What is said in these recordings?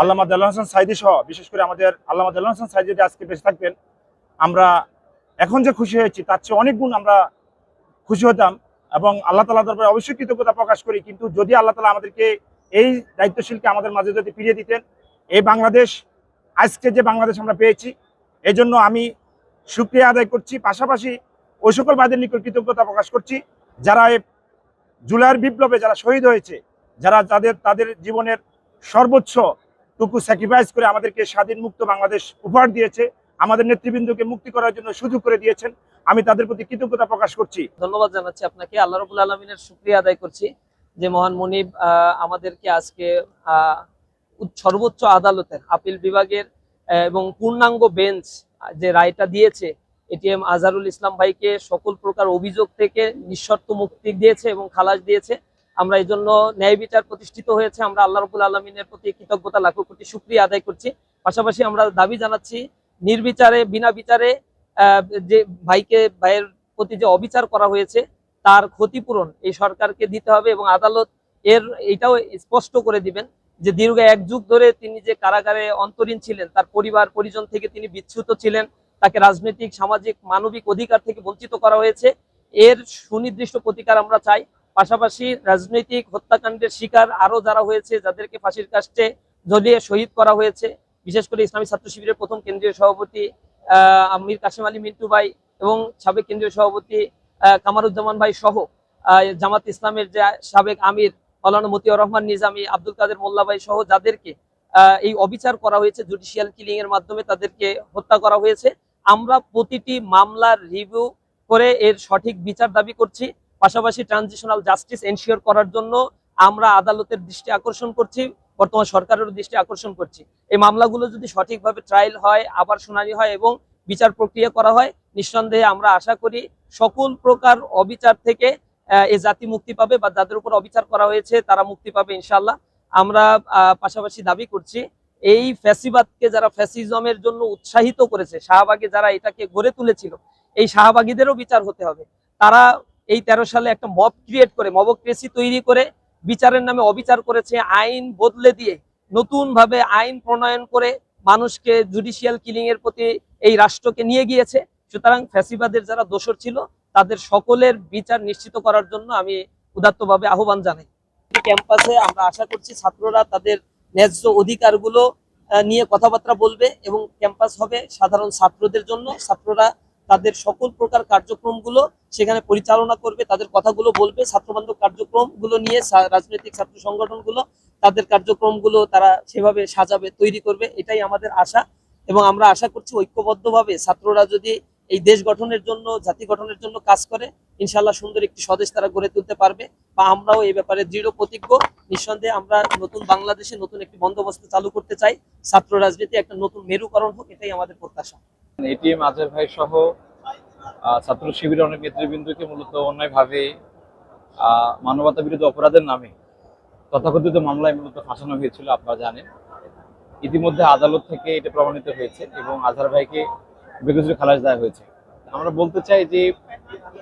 আল্লামা দেল্লা হাসান সাইদি সহ, বিশেষ করে আমাদের আল্লামা দেল্লা হাসান সাইদি যদি আজকে বেঁচে থাকতেন, আমরা এখন যে খুশি হয়েছি, তার চেয়ে অনেক গুণ আমরা খুশি হতাম এবং আল্লাহ তালা দরবারে অবশ্যই কৃতজ্ঞতা প্রকাশ করি। কিন্তু যদি আল্লাহ তালা আমাদেরকে এই দায়িত্বশীলকে আমাদের মাঝে যদি ফিরিয়ে দিতেন, এই বাংলাদেশ, আজকে যে বাংলাদেশ আমরা পেয়েছি এই জন্য আমি সুক্রিয়া আদায় করছি। পাশাপাশি ওই সকল ভাইদের নিকট কৃতজ্ঞতা প্রকাশ করছি, যারা এই জুলাইয়ের বিপ্লবে যারা শহীদ হয়েছে, যারা তাদের তাদের জীবনের সর্বোচ্চ টুকু স্যাক্রিফাইস করে আমাদেরকে স্বাধীন মুক্ত বাংলাদেশ উপহার দিয়েছে, আমাদের নেতৃবৃন্দকে মুক্তি করার জন্য সুযোগ করে দিয়েছেন। আমি তাদের প্রতি কৃতজ্ঞতা প্রকাশ করছি। ধন্যবাদ জানাচ্ছি আপনাকে। আল্লাহ রবুল আলমিনের শুক্রিয়া আদায় করছি যে মহান মনিব আমাদেরকে আজকে সর্বোচ্চ আদালতের আপিল বিভাগের এবং পূর্ণাঙ্গ বেঞ্চ যে রায়টা দিয়েছে এটিএম আজহারুল ইসলাম ভাইকে সকল প্রকার অভিযোগ থেকে নিঃশর্ত মুক্তি দিয়েছে এবং খালাস দিয়েছে। আমরা এই জন্য ন্যায় বিচার প্রতিষ্ঠিত হয়েছে। আমরা আল্লাহ রবুল আলমিনের প্রতি কৃতজ্ঞতা লাখো কোটি শুক্রিয়া আদায় করছি। পাশাপাশি আমরা দাবি জানাচ্ছি, নির্বিচারে, বিনা বিচারে যে ভাইকে, ভাইয়ের প্রতি যে অবিচার করা হয়েছে, তার ক্ষতিপূরণ এই সরকারকে দিতে হবে এবং আদালত এর এটাও স্পষ্ট করে দিবেন যে দীর্ঘ এক যুগ ধরে তিনি যে কারাগারে অন্তরীণ ছিলেন, তার পরিবার, পরিজন থেকে তিনি বিচ্যুত ছিলেন, তাকে রাজনৈতিক, সামাজিক, মানবিক অধিকার থেকে বঞ্চিত করা হয়েছে। এর সুনির্দিষ্ট প্রতিকার আমরা চাই। পাশাপাশি রাজনৈতিক হত্যাকাণ্ডের শিকার আরও যারা হয়েছে, যাদেরকে ফাঁসির কাস্টে ঝলিয়ে শহীদ করা হয়েছে, বিশেষ করে ইসলামী ছাত্র শিবিরের প্রথম কেন্দ্রীয় সভাপতি আমির কাশিম আলী মিন্টু ভাই এবং সাবেক কেন্দ্রীয় সভাপতি কামারুজ্জামান ভাই সহ জামাত ইসলামের যে সাবেক আমির মৌলানা মতিউর রহমান, নিজামী আব্দুল কাদের মোল্লা ভাই সহ যাদেরকে এই অবিচার করা হয়েছে, জুডিশিয়াল কিলিং এর মাধ্যমে তাদেরকে হত্যা করা হয়েছে। আমরা প্রতিটি মামলার রিভিউ করে এর সঠিক বিচার দাবি করছি। পাশাপাশি ট্রানজিশনাল জাস্টিস এনশিওর করার জন্য আমরা আদালতের দৃষ্টি আকর্ষণ করছি, বর্তমান সরকারের দৃষ্টি আকর্ষণ করছি। এই মামলাগুলো যদি সঠিকভাবে ট্রায়াল হয়, আবার শুনানি হয় এবং বিচার প্রক্রিয়া করা হয়, নিঃসন্দেহে আমরা আশা করি সকল প্রকার অবিচার থেকে এই জাতি মুক্তি পাবে বা যাদের উপর অবিচার করা হয়েছে তারা মুক্তি পাবে ইনশাল্লাহ আমরা পাশাপাশি দাবি করছি, এই ফ্যাসিবাদকে যারা ফ্যাসিজমের জন্য উৎসাহিত করেছে, শাহবাগে যারা এটাকে গড়ে তুলেছিল, এই শাহবাগীদেরও বিচার হতে হবে। তারা এই তেরো সালে একটা মব ক্রিয়েট করে মবক্রেসি তৈরি করে, বিচারের নামে অবিচার করেছে, আইন বদলে দিয়ে নতুন ভাবে আইন প্রণয়ন করে মানুষকে জুডিশিয়াল কিলিং এর প্রতি এই রাষ্ট্রকে নিয়ে গিয়েছে। সুতরাং ফ্যাসিবাদের যারা দোষর ছিল, তাদের সকলের বিচার নিশ্চিত করার জন্য আমি উদাত্তভাবে আহ্বান জানাই। ক্যাম্পাসে আমরা আশা করছি ছাত্ররা তাদের ন্যায্য অধিকারগুলো নিয়ে কথাবার্তা বলবে এবং ক্যাম্পাস হবে সাধারণ ছাত্রদের জন্য। ছাত্ররা তাদের সকল প্রকার কার্যক্রমগুলো সেখানে পরিচালনা করবে, তাদের কথাগুলো বলবে, ছাত্রবান্ধব কার্যক্রমগুলো নিয়ে রাজনৈতিক ছাত্র সংগঠনগুলো তাদের কার্যক্রমগুলো তারা সেভাবে সাজাবে, তৈরি করবে, এটাই আমাদের আশা। এবং আমরা আশা করছি ঐক্যবদ্ধভাবে ছাত্ররা যদি এই দেশ গঠনের জন্য, জাতি গঠনের জন্য কাজ করে। ইনশাল্লাহ সুন্দর একটি স্বদেশ তারা গড়ে তুলতে পারবে বা আমরাও এই ব্যাপারে দৃঢ় প্রতিজ্ঞ। নিঃসন্দেহে আমরা নতুন বাংলাদেশে নতুন একটি বন্দোবস্ত চালু করতে চাই। ছাত্র রাজনীতি একটা নতুন মেরুকরণ হোক, এটাই আমাদের প্রত্যাশা। এটিএম আজহার ভাই সহ ছাত্র শিবিরের অনেক নেতৃবৃন্দকে মূলত অন্যায়ভাবে মানবতা বিরোধী অপরাধের নামে তথাকথিত মামলায় মূলত ফাঁসানো হয়েছিল, আপনারা জানেন। ইতিমধ্যে আদালত থেকে এটা প্রমাণিত হয়েছে এবং আজহার ভাইকে বেগজুরি খালাস দেওয়া হয়েছে। আমরা বলতে চাই যে,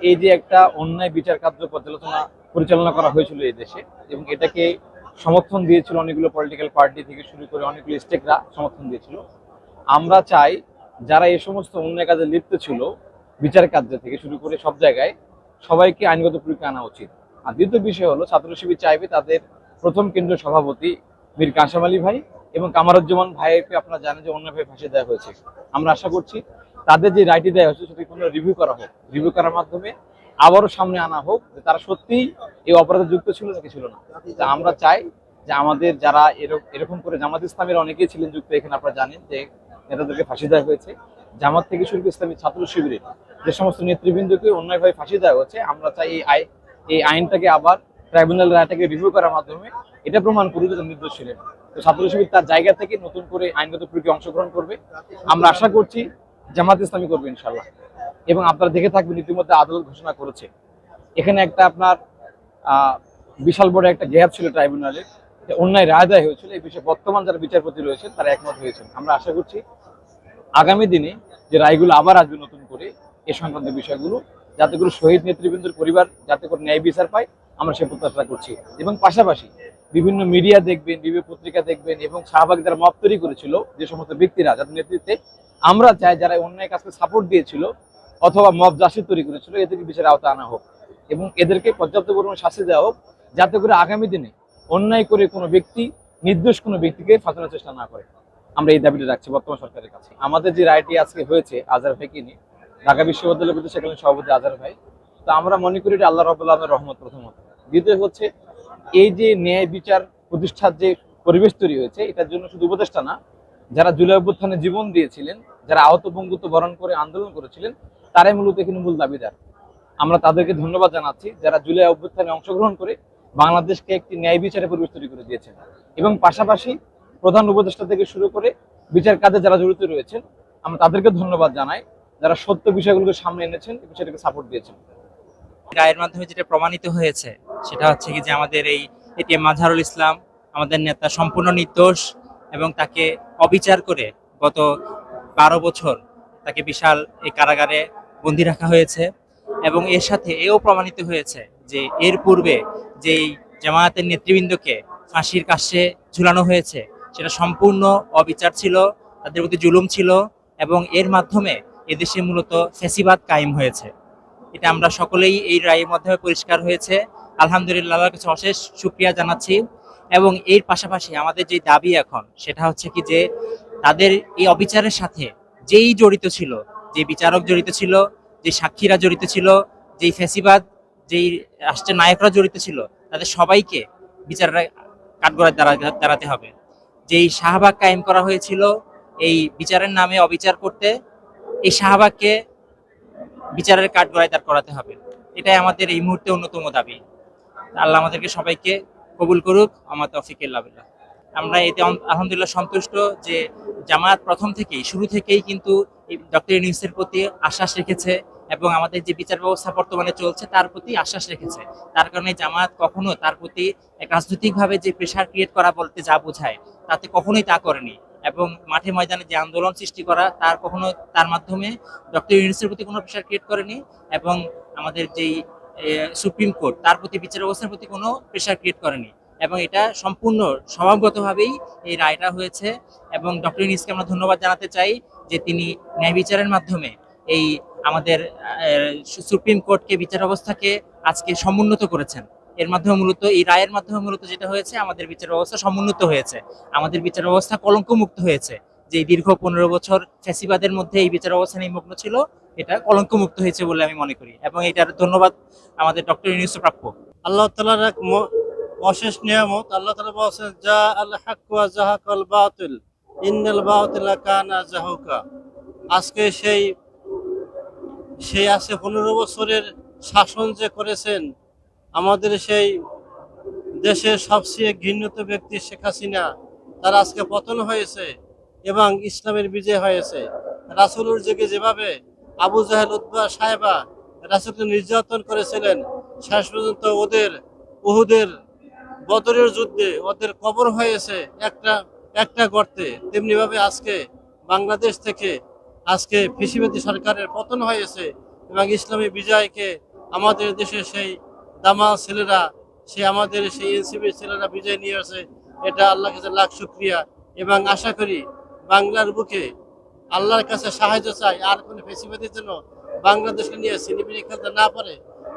এই যে একটা অন্যায় বিচার কার্য পর্যালোচনা পরিচালনা করা হয়েছিল এই দেশে, এবং এটাকে সমর্থন দিয়েছিল অনেকগুলো পলিটিক্যাল পার্টি থেকে শুরু করে অনেকগুলো স্টেকরা সমর্থন দিয়েছিল। আমরা চাই যারা এই সমস্ত অন্যায় কাজে লিপ্ত ছিল, বিচার কার্য থেকে শুরু করে সব জায়গায় সবাইকে আইনগত পরীক্ষা আনা উচিত। আর দ্বিতীয় বিষয় হলো ছাত্র শিবির চাইবে তাদের প্রথম কেন্দ্রীয় সভাপতি মীর কাশাম আলী ভাই এবং কামারুজ্জামান ভাইকে আপনারা জানেন যে অন্যভাবে ফাঁসি দেওয়া হয়েছে। আমরা আশা করছি তাদের যে রায়টি দেওয়া হয়েছে সেটি কোনো রিভিউ করা হোক। রিভিউ করার মাধ্যমে আবারও সামনে আনা হোক যে তারা সত্যিই এই অপরাধে যুক্ত ছিল নাকি ছিল না। তা আমরা চাই যে আমাদের যারা এরকম করে জামাত ইসলামের অনেকেই ছিলেন যুক্ত এখানে আপনারা জানেন যে নেতাদেরকে ফাঁসি দেওয়া হয়েছে। জামাত থেকে শুরু করে ইসলামী ছাত্র শিবিরের যে সমস্ত নেতৃবৃন্দকে অন্যায়ভাবে ফাঁসি দেওয়া হচ্ছে আমরা চাই এই আই, এই আইনটাকে আবার ট্রাইব্যুনাল রায়টাকে রিভিউ করার মাধ্যমে এটা প্রমাণ করুক যে নির্দোষ ছিলেন। ছাত্র শিবির তার জায়গা থেকে নতুন করে আইনগত প্রক্রিয়া অংশগ্রহণ করবে। আমরা আশা করছি জামাত ইসলামী করবে ইনশাল্লাহ এবং আপনারা দেখে থাকবেন ইতিমধ্যে আদালত ঘোষণা করেছে। এখানে একটা আপনার বিশাল বড় একটা গ্যাপ ছিল ট্রাইব্যুনালের। অন্যায় রায় দেয় হয়েছিল, এই বিষয়ে বর্তমান যারা বিচারপতি রয়েছেন, তারা একমত হয়েছেন। আমরা আশা করছি আগামী দিনে যে রায়গুলো আবার আসবে নতুন করে, এ সংক্রান্ত বিষয়গুলো, যাতে করে শহীদ নেতৃবৃন্দের পরিবার যাতে করে ন্যায় বিচার পায়, আমরা সে প্রত্যাশা করছি। এবং পাশাপাশি বিভিন্ন মিডিয়া দেখবেন, বিভিন্ন পত্রিকা দেখবেন এবং শাহবাগ যারা তৈরি করেছিল, যে সমস্ত ব্যক্তিরা যাদের নেতৃত্বে আমরা চাই যারা অন্যায় কাজকে সাপোর্ট দিয়েছিল অথবা মব জাসিদ তৈরি করেছিল, এদেরকে বিচারের আওতা আনা হোক এবং এদেরকে পর্যাপ্ত পরিমাণ শাস্তি দেওয়া হোক, যাতে করে আগামী দিনে অন্যায় করে কোনো ব্যক্তি, নির্দোষ কোনো ব্যক্তিকে ফাঁসানোর চেষ্টা না করে। আমরা এই দাবিটা রাখছি বর্তমান সরকারের কাছে। আমাদের যে রায়টি আজকে হয়েছে, আজহার ভাইকে নিয়ে ঢাকা বিশ্ববিদ্যালয়ের প্রতি সেখানে সভাপতি আজহার ভাই। তো আমরা মনে করি এটা আল্লাহ রবাহ রহমত প্রথমত। দ্বিতীয় হচ্ছে এই যে ন্যায় বিচার প্রতিষ্ঠার যে পরিবেশ তৈরি হয়েছে, এটার জন্য শুধু উপদেষ্টা না, যারা জুলাই অভ্যুত্থানে জীবন দিয়েছিলেন, যারা আহত পঙ্গুত্ব বরণ করে আন্দোলন করেছিলেন, তারাই মূলত এখানে মূল দাবিদার। আমরা তাদেরকে ধন্যবাদ জানাচ্ছি যারা জুলাই অভ্যুত্থানে অংশগ্রহণ করে বাংলাদেশকে একটি ন্যায় বিচারে পরিবেশ তৈরি করে দিয়েছেন। এবং পাশাপাশি প্রধান উপদেষ্টা থেকে শুরু করে বিচার কাজে যারা জড়িত রয়েছেন, আমরা তাদেরকে ধন্যবাদ জানাই যারা সত্য বিষয়গুলোকে সামনে এনেছেন এবং সেটাকে সাপোর্ট দিয়েছেন। রায়ের মাধ্যমে যেটা প্রমাণিত হয়েছে, সেটা হচ্ছে কি যে আমাদের এই এটিএম মাজহারুল ইসলাম, আমাদের নেতা সম্পূর্ণ নির্দোষ এবং তাকে অবিচার করে গত বারো বছর তাকে বিশাল এই কারাগারে বন্দি রাখা হয়েছে এবং এর সাথে এও প্রমাণিত হয়েছে যে এর পূর্বে যেই জামায়াতের নেতৃবৃন্দকে ফাঁসির কাছে ঝুলানো হয়েছে, সেটা সম্পূর্ণ অবিচার ছিল, তাদের প্রতি জুলুম ছিল এবং এর মাধ্যমে এদেশে মূলত ফ্যাসিবাদ কায়েম হয়েছে। এটা আমরা সকলেই এই রায়ের মাধ্যমে পরিষ্কার হয়েছে। আলহামদুলিল্লাহ কাছে অশেষ সুক্রিয়া জানাচ্ছি। এবং এর পাশাপাশি আমাদের যে দাবি এখন, সেটা হচ্ছে কি যে তাদের এই অবিচারের সাথে যেই জড়িত ছিল, যে বিচারক জড়িত ছিল, যে সাক্ষীরা জড়িত ছিল, যেই ফ্যাসিবাদ যেই রাষ্ট্রের নায়করা জড়িত ছিল, তাদের সবাইকে বিচারের কাঠগড়ায় দাঁড়া, দাঁড়াতে হবে। যেই শাহবাগ কায়েম করা হয়েছিল, এই বিচারের নামে অবিচার করতে, এই শাহবাগকে বিচারের কাঠগড়ায় তার করাতে হবে। এটাই আমাদের এই মুহূর্তে অন্যতম দাবি। আল্লাহ আমাদেরকে সবাইকে কবুল করুক। আমার তফিকুল্লাহ আমরা এতে আলহামদুলিল্লাহ সন্তুষ্ট যে জামায়াত প্রথম থেকেই, শুরু থেকেই কিন্তু ডক্টর ইউনিসের প্রতি আশ্বাস রেখেছে এবং আমাদের যে বিচার ব্যবস্থা বর্তমানে চলছে তার প্রতি আশ্বাস রেখেছে। তার কারণে জামায়াত কখনো তার প্রতি রাজনৈতিকভাবে যে প্রেশার ক্রিয়েট করা বলতে যা বোঝায়, তাতে কখনোই তা করেনি। এবং মাঠে ময়দানে যে আন্দোলন সৃষ্টি করা, তার কখনো তার মাধ্যমে ডক্টর ইউনিসের প্রতি কোনো প্রেশার ক্রিয়েট করেনি এবং আমাদের যেই সুপ্রিম কোর্ট, তার প্রতি বিচার ব্যবস্থার প্রতি কোনো প্রেশার ক্রিয়েট করেনি। এবং এটা সম্পূর্ণ স্বভাবগতভাবেই এই রায়টা হয়েছে এবং ডক্টর ইউনিসকে আমরা ধন্যবাদ জানাতে চাই যে তিনি ন্যায় বিচারের মাধ্যমে এই আমাদের সুপ্রিম কোর্টকে বিচার ব্যবস্থাকে আজকে সমুন্নত করেছেন। এর মাধ্যমে মূলত, এই রায়ের মাধ্যমে মূলত যেটা হয়েছে, আমাদের বিচার ব্যবস্থা সমুন্নত হয়েছে। আমাদের বিচার ব্যবস্থা কলঙ্কমুক্ত হয়েছে। যে দীর্ঘ পনেরো বছর ফ্যাসিবাদের মধ্যে এই বিচার ব্যবস্থা নিমগ্ন ছিল, এটা কলঙ্কমুক্ত হয়েছে বলে আমি মনে করি। এবং এটার ধন্যবাদ আমাদের ডক্টর ইউনিস প্রাপ্য। আল্লাহ তালার এক অশেষ নিয়ামত, আল্লাহ তালা বলছেন, যা আল্লাহ হাকুয়া জাহাকাল বাতিল, ইন্নাল বাতিল কানা জাহুকা। আজকে সেই সেই আছে পনেরো বছরের শাসন যে করেছেন আমাদের সেই দেশের সবচেয়ে ঘৃণিত ব্যক্তি শেখ হাসিনা, তার আজকে পতন হয়েছে এবং ইসলামের বিজয় হয়েছে। রাসুলুর যুগে যেভাবে আবু জাহেল উদ্বা সাহেবা রাসুলকে নির্যাতন করেছিলেন, শেষ পর্যন্ত ওদের বহুদের বদরের যুদ্ধে ওদের কবর হয়েছে একটা একটা গর্তে। তেমনিভাবে আজকে বাংলাদেশ থেকে আজকে ফিসিবাদী সরকারের পতন হয়েছে এবং ইসলামী বিজয়কে আমাদের দেশে সেই দামা ছেলেরা, সে আমাদের, সেই এনসিবির ছেলেরা বিজয় নিয়ে আসে। এটা আল্লাহ কাছে লাখ শুক্রিয়া। এবং আশা করি বাংলার বুকে আল্লাহর কাছে সাহায্য চাই। আর কোনো ফেসিবাদের জন্য বাংলাদেশকে নিয়ে সিনেমিনি খেলতে না পারে।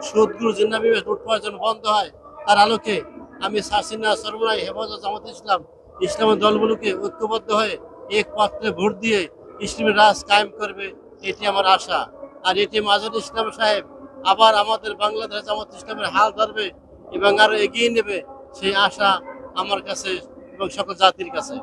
সুদগুলো জিন্নাবিবেশ লুটপাট যেন বন্ধ হয়, তার আলোকে আমি সাসিনা সরমরাই হেফাজত জামাত ইসলাম, ইসলামের দলগুলোকে ঐক্যবদ্ধ হয়ে এক পাত্রে ভোট দিয়ে ইসলামের রাজ কায়েম করবে, এটি আমার আশা। আর এটি মাজুল ইসলাম সাহেব আবার আমাদের বাংলাদেশ জামাত ইসলামের হাল ধরবে এবং আরও এগিয়ে নেবে সেই আশা আমার কাছে এবং সকল জাতির কাছে।